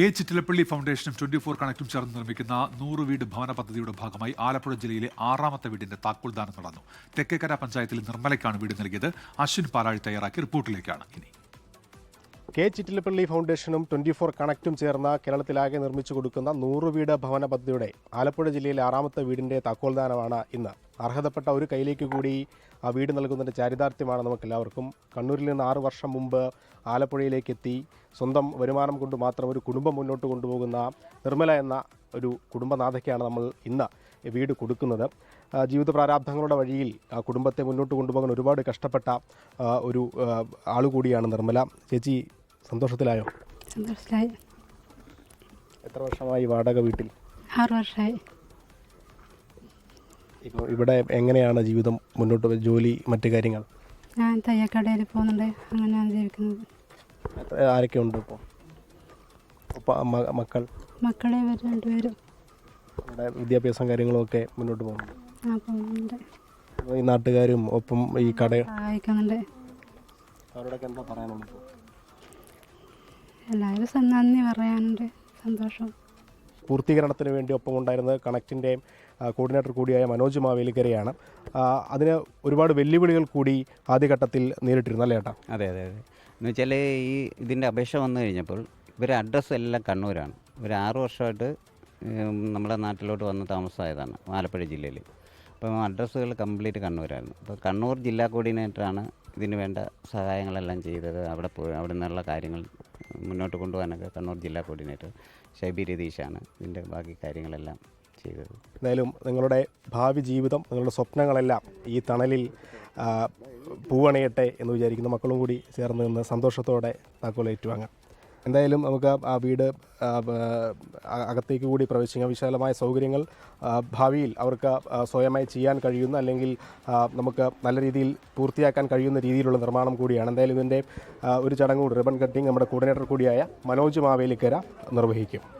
K Chittilappilly ഫൗണ്ടേഷനും twenty four കണക്റ്റും ചേർന്ന് നിർമ്മിക്കുന്ന നൂറ് വീട് ഭവന പദ്ധതിയുടെ ഭാഗമായി ആലപ്പുഴ ജില്ലയിലെ ആറാമത്തെ വീടിന്റെ താക്കോൽദാനം നടന്നു. തെക്കേക്കര പഞ്ചായത്തിൽ നിർമ്മലയ്ക്കാണ് വീട് നൽകിയത്. അശ്വിൻ പാലാഴി തയ്യാറാക്കിയ റിപ്പോർട്ടിലേക്കാണ് ഇനി. കെ ചിറ്റിലപ്പള്ളി ഫൗണ്ടേഷനും ട്വന്റി ഫോർ കണക്റ്റും ചേർന്ന കേരളത്തിലാകെ നിർമ്മിച്ചു കൊടുക്കുന്ന നൂറ് വീട് ഭവന പദ്ധതിയുടെ ആലപ്പുഴ ജില്ലയിലെ ആറാമത്തെ വീടിന്റെ താക്കോൽദാനമാണ് ഇന്ന്. അർഹതപ്പെട്ട ഒരു കയ്യിലേക്ക് കൂടി ആ വീട് നൽകുന്നതിന്റെ ചാരിതാർത്ഥ്യമാണ് നമുക്കെല്ലാവർക്കും. കണ്ണൂരിൽ നിന്ന് ആറ് വർഷം മുമ്പ് ആലപ്പുഴയിലേക്ക് എത്തി സ്വന്തം വരുമാനം കൊണ്ട് മാത്രം ഒരു കുടുംബം മുന്നോട്ട് കൊണ്ടുപോകുന്ന നിർമ്മല എന്ന ഒരു കുടുംബനാഥയ്ക്കാണ് നമ്മൾ ഇന്ന് വീട് കൊടുക്കുന്നത്. ജീവിത പ്രാരാബ്ധങ്ങളുടെ വഴിയിൽ ആ കുടുംബത്തെ മുന്നോട്ട് കൊണ്ടുപോകാൻ ഒരുപാട് കഷ്ടപ്പെട്ട ഒരു ആളുകൂടിയാണ് നിർമ്മല. ചേച്ചി സന്തോഷത്തിലായോ? സന്തോഷത്തിലായി. എത്ര വർഷമായി വാടക വീട്ടിൽ? ആറ് വർഷമായി. ഇപ്പോൾ ഇവിടെ എങ്ങനെയാണ് ജീവിതം മുന്നോട്ട് ജോലി മറ്റു കാര്യങ്ങൾ? ഞാൻ തയ്യക്കടയിൽ പോകുന്നുണ്ട്. അങ്ങനെയാണ് ജീവിക്കുന്നത്. ആരൊക്കെ ഉണ്ട് ഇപ്പോൾ മക്കൾ? മക്കളെ ഇവർ രണ്ടുപേരും. ഇവിടെ വിദ്യാഭ്യാസം കാര്യങ്ങളൊക്കെ മുന്നോട്ട് പോകുന്നു ആ പോകുന്നുണ്ട്. ഈ നാട്ടുകാരും ഒപ്പം ഈ കട സഹായിക്കുന്നുണ്ട്. അവരോടൊക്കെ എന്താ ഇപ്പോൾ? എല്ലാവരും നന്ദി പറയാനുണ്ട്. സന്തോഷം. പൂർത്തീകരണത്തിന് വേണ്ടി ഒപ്പം ഉണ്ടായിരുന്നത് കണക്റ്റിന്റെ കോർഡിനേറ്റർ കൂടിയായ മനോജ് മാവേലിക്കരയാണ്. അതിന് ഒരുപാട് വെല്ലുവിളികൾ കൂടി ആദ്യഘട്ടത്തിൽ നേരിട്ടിരുന്നു അല്ലേ ഏട്ടാ? അതെ അതെ അതെ. എന്ന് വെച്ചാൽ ഈ ഇതിന്റെ അപേക്ഷ വന്നു കഴിഞ്ഞപ്പോൾ ഇവർ അഡ്രസ്സ് എല്ലാം കണ്ണൂരാണ്. ഇവർ ആറ് വർഷമായിട്ട് നമ്മുടെ നാട്ടിലോട്ട് വന്ന് താമസമായതാണ് ആലപ്പുഴ ജില്ലയിൽ അപ്പം അഡ്രസ്സുകൾ കംപ്ലീറ്റ് കണ്ണൂരായിരുന്നു. അപ്പോൾ കണ്ണൂർ ജില്ലാ കോർഡിനേറ്ററാണ് ഇതിന് വേണ്ട സഹായങ്ങളെല്ലാം ചെയ്തത്. അവിടെ പോയി അവിടെ നിന്നുള്ള കാര്യങ്ങൾ മുന്നോട്ട് കൊണ്ടുപോകാനൊക്കെ കണ്ണൂർ ജില്ലാ കോർഡിനേറ്റർ ഷൈബി രതീഷാണ് ഇതിന്റെ ബാക്കി കാര്യങ്ങളെല്ലാം ചെയ്തത്. എന്തായാലും നിങ്ങളുടെ ഭാവി ജീവിതം നിങ്ങളുടെ സ്വപ്നങ്ങളെല്ലാം ഈ തണലിൽ പൂവണയട്ടെ എന്ന് വിചാരിക്കുന്ന മക്കളും കൂടി ചേർന്ന് നിന്ന് സന്തോഷത്തോടെ താക്കോൽ ഏറ്റുവാങ്ങാം. എന്തായാലും നമുക്ക് ആ വീട് അകത്തേക്ക് കൂടി പ്രവേശിക്കാം. വിശാലമായ സൗകര്യങ്ങൾ ഭാവിയിൽ അവർക്ക് സ്വയമായി ചെയ്യാൻ കഴിയുന്ന അല്ലെങ്കിൽ നമുക്ക് നല്ല രീതിയിൽ പൂർത്തിയാക്കാൻ കഴിയുന്ന രീതിയിലുള്ള നിർമ്മാണം കൂടിയാണ്. എന്തായാലും ഇതിന്റെ ഒരു ചടങ്ങ് കൂടി റിബൺ കട്ടിങ് നമ്മുടെ കോർഡിനേറ്റർ കൂടിയായ മനോജ് മാവേലിക്കര നിർവഹിക്കും.